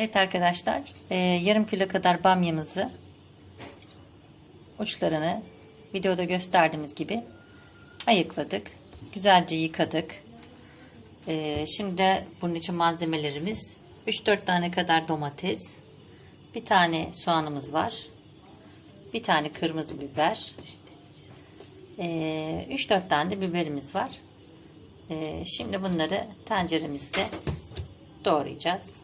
Evet arkadaşlar, e, yarım kilo kadar bamyamızı uçlarını videoda gösterdiğimiz gibi ayıkladık. Güzelce yıkadık. E, şimdi de bunun için malzemelerimiz 3-4 tane kadar domates, bir tane soğanımız var, bir tane kırmızı biber, e, 3-4 tane de biberimiz var. E, şimdi bunları tenceremizde doğrayacağız.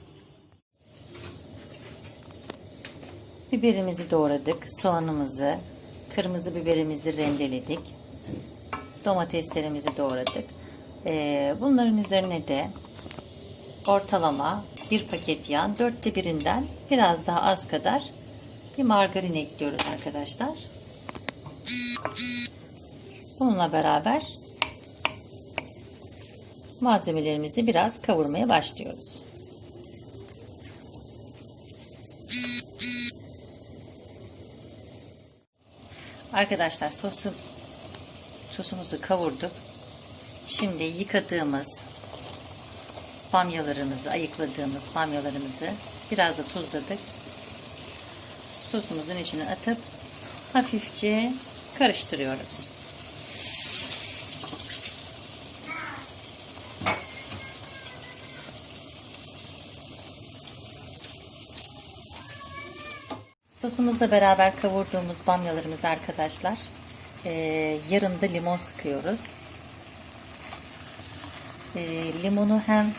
Biberimizi doğradık. Soğanımızı, kırmızı biberimizi rendeledik. Domateslerimizi doğradık. Ee, bunların üzerine de ortalama bir paket yağ, dörtte birinden biraz daha az kadar bir margarin ekliyoruz arkadaşlar. Bununla beraber malzemelerimizi biraz kavurmaya başlıyoruz. Arkadaşlar sosu sosumuzu kavurduk. Şimdi yıkadığımız bamyalarımızı, ayıkladığımız bamyalarımızı biraz da tuzladık. Sosumuzun içine atıp hafifçe karıştırıyoruz. Sosumuzla beraber kavurduğumuz bamyalarımız arkadaşlar. Ee, yarım da limon sıkıyoruz. Ee, limonu hem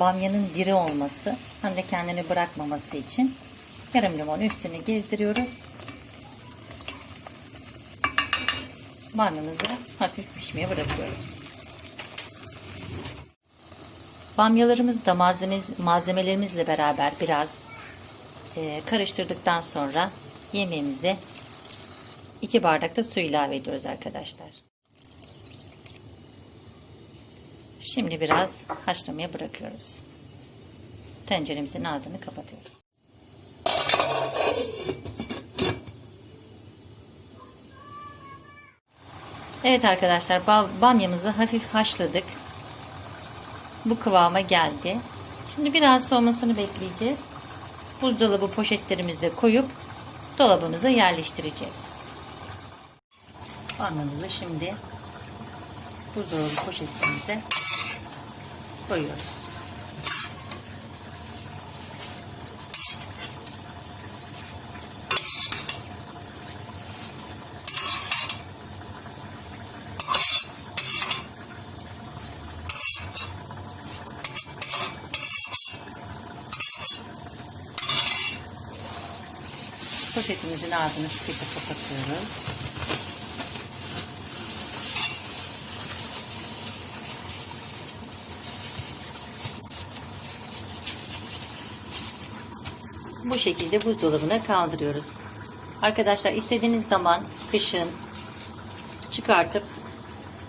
bamyanın diri olması hem de kendini bırakmaması için yarım limon üstüne gezdiriyoruz. Bamyamızı hafif pişmeye bırakıyoruz. Bamyalarımızı da malzemelerimizle beraber biraz e, karıştırdıktan sonra yemeğimize 2 bardak da su ilave ediyoruz arkadaşlar. Şimdi biraz haşlamaya bırakıyoruz. Tenceremizin ağzını kapatıyoruz. Evet arkadaşlar bamyamızı hafif haşladık. Bu kıvama geldi. Şimdi biraz soğumasını bekleyeceğiz buzdolabı poşetlerimize koyup dolabımıza yerleştireceğiz. Bamyamızı şimdi buzdolabı poşetimize koyuyoruz. Poşetimizin ağzını sıkıca kapatıyoruz. Bu şekilde buzdolabına kaldırıyoruz. Arkadaşlar istediğiniz zaman kışın çıkartıp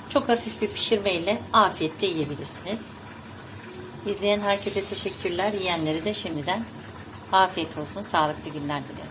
çok hafif bir pişirmeyle afiyetle yiyebilirsiniz. İzleyen herkese teşekkürler. Yiyenlere de şimdiden afiyet olsun. Sağlıklı günler dilerim.